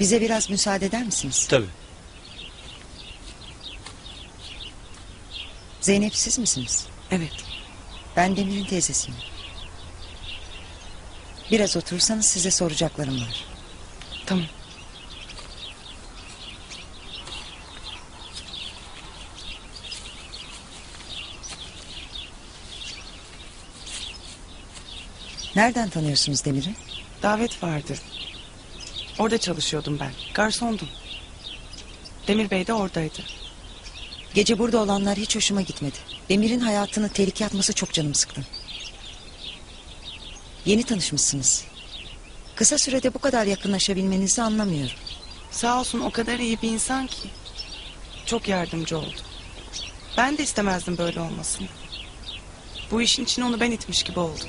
Bize biraz müsaade eder misiniz? Tabii. Zeynep siz misiniz? Evet. Ben Demir'in teyzesiyim. Biraz oturursanız size soracaklarım var. Tamam. Nereden tanıyorsunuz Demir'i? Davet vardı. Orada çalışıyordum ben. Garsondum. Demir Bey de oradaydı. Gece burada olanlar hiç hoşuma gitmedi. Demir'in hayatını tehlikeye atması çok canımı sıktı. Yeni tanışmışsınız. Kısa sürede bu kadar yakınlaşabilmenizi anlamıyorum. Sağ olsun o kadar iyi bir insan ki. Çok yardımcı oldu. Ben de istemezdim böyle olmasını. Bu işin için onu ben itmiş gibi oldum.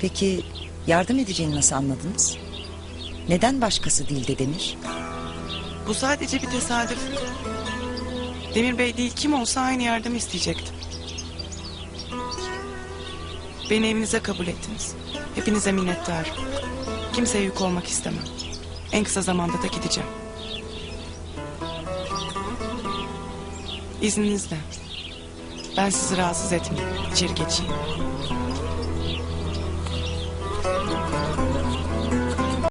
Peki yardım edeceğini nasıl anladınız? Neden başkası değil de Demir? Bu sadece bir tesadüf. Demir Bey değil kim olsa aynı yardım isteyecektim. Beni evinize kabul ettiniz. Hepinize minnettarım. Kimseye yük olmak istemem. En kısa zamanda da gideceğim. İzninizle. Ben sizi rahatsız etmeyeyim. İçeri geçeyim.